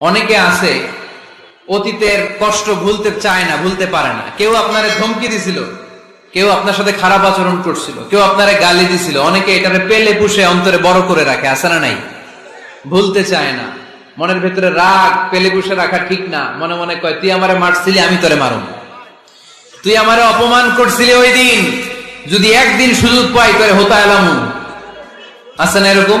অনেকে আছে, অতীতের কষ্ট ভুলতে চায় না, ভুলতে পারে না। কেউ আপনারে ধমকি দিছিল, কেউ আপনার সাথে খারাপ আচরণ করছিল, কেউ আপনারে গালি দিছিল। অনেকে এটারে পেলে পুষে অন্তরে বড় করে রাখে আসে না নাই? ভুলতে চায় না। মনের ভেতরে রাগ, পেলে পুষে রাখা ঠিক না। মনে মনে কয়, তুই আমারে মারছিলি, আমি তোরে মারুম। তুই আমারে অপমান করছিলি ওই দিন। যদি একদিন সুযোগ পাই, তোরে হতা এলামু। আছে না এরকম?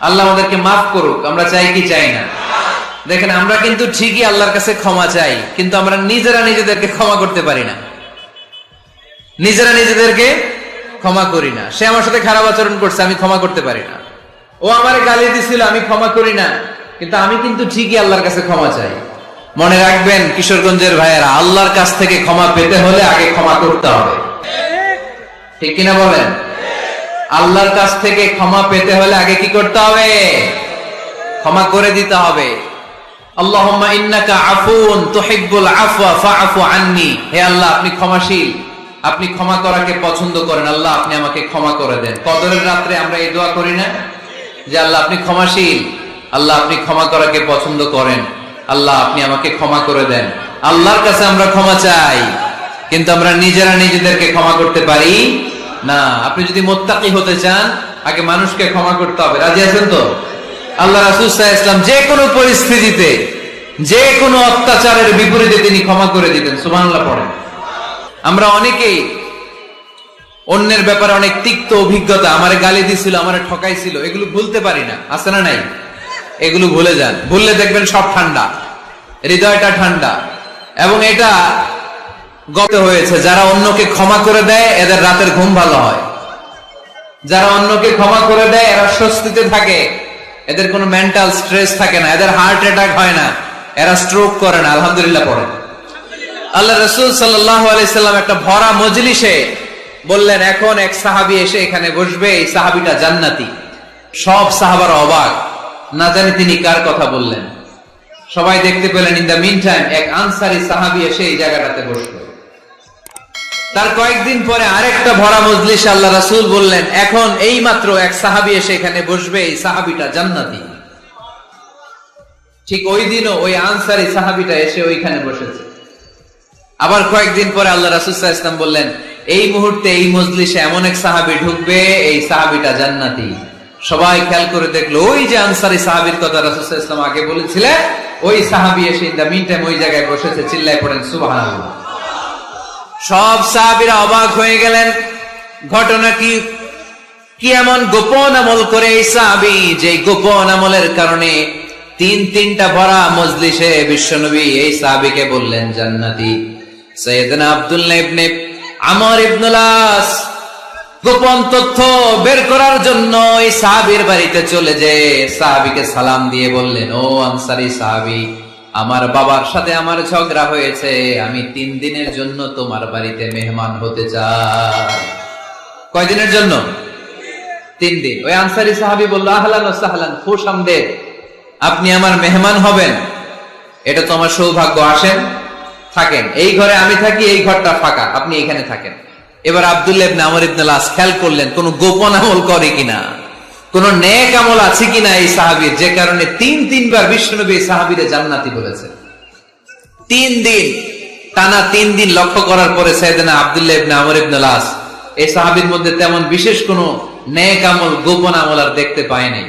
আল্লাহ আমাদেরকে মাফ করুক, আমরা চাই কি চাই না। দেখেন, আমরা কিন্তু ঠিকই আল্লাহর কাছে ক্ষমা চাই, কিন্তু আমরা নিজেরা নিজেদেরকে ক্ষমা করতে পারি না। নিজেরা নিজেদেরকে ক্ষমা করি না। সে আমার সাথে খারাপ আচরণ করছে, আমি ক্ষমা করতে পারি না। ও আমার গালি দিছিল, আমি ক্ষমা করি না। কিন্তু আমি কিন্তু ঠিকই আল্লাহর কাছে ক্ষমা চাই। মনে রাখবেন, কিশোরগঞ্জের ভাইয়েরা, আল্লাহর কাছ থেকে ক্ষমা পেতে হলে আগে ক্ষমা করতে হবে। ঠিক কিনা বলেন? আল্লাহর কাছ থেকে ক্ষমা পেতে হলে আগে কি করতে হবে? ক্ষমা করে দিতে হবে। ক্ষমা ক্ষমা করে দেন। রাত্রে আমরা এই দোয়া করি না? যে আল্লাহ, আপনি ক্ষমাশীল। আল্লাহ, আপনি ক্ষমা করাকে পছন্দ করেন। আল্লাহ, আপনি আমাকে ক্ষমা করে দেন। আল্লাহর কাছে আমরা ক্ষমা চাই। কিন্তু আমরা নিজেরা নিজেদেরকে ক্ষমা করতে পারি না, আপনি যদি মোত্তাকি হতে চান, আগে মানুষকে ক্ষমা করতে হবে। রাজি আছেন তো? আল্লাহ রাসুল ইসলাম যে কোনো পরিস্থিতিতে, যে কোনো অত্যাচারের বিপরীতে তিনি ক্ষমা করে দিতেন সুবহানাল্লাহ পড়েন। আমরা অনেকেই অন্যের ব্যাপারে অনেক তিক্ত অভিজ্ঞতা, আমার গালি দিছিল, আমারে ঠকাইছিল, এগুলো ভুলতে পারি না। আছে না নাই? এগুলো ভুলে যান। ভুললে দেখবেন সব ঠান্ডা। হৃদয়টা ঠান্ডা। এবং এটা গত হয়েছে। যারা অন্যকে ক্ষমা করে দেয়, এদের রাতের ঘুম ভালো হয়। যারা অন্যকে ক্ষমা করে দেয়, এরা স্বস্তিতে থাকে। এদের কোনো মেন্টাল স্ট্রেস থাকে না। এদের হার্ট অ্যাটাক হয় না। এরা স্ট্রোক করে না। আলহামদুলিল্লাহ পড়ে। আল্লাহ রসুল সাল্লাম একটা ভরা মজলিসে বললেন, এখন এক সাহাবি এসে এখানে বসবে। এই সাহাবিটা জান্নাতি। সব সাহাবার অবাক। না জানি তিনি কার কথা বললেন। সবাই দেখতে পেলেন, ইন দ্য মিন টাইম এক আনসারি সাহাবি এসে এই জায়গাটাতে বসল। তার কয়েকদিন পরে আরেকটা ভরা মজলিস আল্লাহ রাসুল বললেন, এখন এই মাত্র এক সাহাবি এসে এখানে বসবে, এই সাহাবিটা জান্নাতি। ঠিক ওই দিনও ওই আনসারি সাহাবিটা এসে ওইখানে বসেছে। আবার কয়েকদিন পরে আল্লাহ রাসুল্লাহ ইসলাম বললেন, এই মুহূর্তে এই মজলিসে এমন এক সাহাবি ঢুকবে, এই সাহাবিটা জান্নাতি। সবাই খেয়াল করে দেখল, ওই যে আনসারি সাহাবির কথা রাসুল্লাহ ইসলাম আগে বলেছিলেন, ওই সাহাবি এসে ইন দ্য মিন টাইম ওই জায়গায় বসেছে, চিল্লায় পড়েন সুবাহ সব সাহাবিরা অবাক হয়ে গেলেন। ঘটনা কি? কি এমন গোপন আমল করে এই সাহাবি যে গোপন আমলের কারণে তিন তিনটা ভরা মজলিসে বিশ্বনবী এই সাহাবিকে বললেন, জান্নাতি। সৈয়দনা আব্দুল্লাহ ইবনে আমর ইবনুলাস গোপন তথ্য বের করার জন্য এই সাহাবির বাড়িতে চলে যে সাহাবিকে সালাম দিয়ে বললেন, ও আনসারি সাহাবি আমার বাবার সাথে আমার ঝগড়া হয়েছে। আমি তিন দিনের জন্য তোমার বাড়িতে মেহমান হতে চাই। কয়দিনের জন্য? তিন দিন। ওই আনসারি সাহাবি বলল, আহলান ও সাহলান, খুশ আপনি আমার মেহমান হবেন। এটা তো আমার সৌভাগ্য, আসেন, থাকেন। এই ঘরে আমি থাকি, এই ঘরটা ফাঁকা। আপনি এখানে থাকেন। এবার আব্দুল্লাহ ইবনে আমর ইবনে লাস খেয়াল করলেন, কোন গোপন আমল করে কিনা। কোন নেক আমল আছে কিনা এই সাহাবীর? যে কারণে তিন তিনবার বিশ্বনবী এই সাহাবীরে জান্নাতি বলেছে তিন দিন, টানা তিন দিন লক্ষ্য করার পরে সাইয়েদনা আব্দুল্লাহ ইবনে আমর ইবনে লাস এই সাহাবীর মধ্যে তেমন বিশেষ কোন নেক আমল, গোপন আমল আর দেখতে পায় নাই।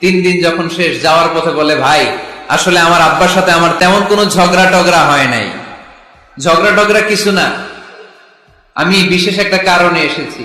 তিন দিন যখন শেষ, যাওয়ার পথে বলে, ভাই, আসলে আমার আব্বার সাথে আমার তেমন কোনো ঝগড়া টগড়া হয় নাই। ঝগড়া টগড়া কিছু না। আমি বিশেষ একটা কারণে এসেছি।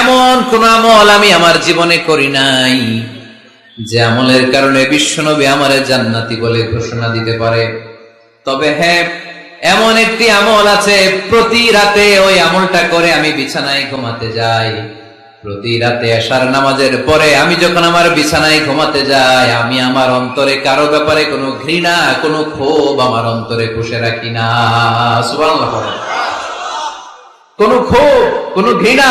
এমন কোন আমল আমি আমার জীবনে করি নাই, যে আমলের কারণে বিশ্বনবী আমারে জান্নাতি বলে ঘোষণা দিতে পারে। তবে হ্যাঁ এমন একটি আমল আছে, প্রতি রাতে ওই আমলটা করে আমি বিছানায় ঘুমাতে যাই। প্রতি রাতে আসার নামাজের পরে আমি যখন আমার বিছানায় ঘুমাতে যাই, আমি আমার অন্তরে কারও ব্যাপারে কোনো ঘৃণা, কোনো ক্ষোভ আমার অন্তরে পুষে রাখি না। কোনো ক্ষোভ, কোনো ঘৃণা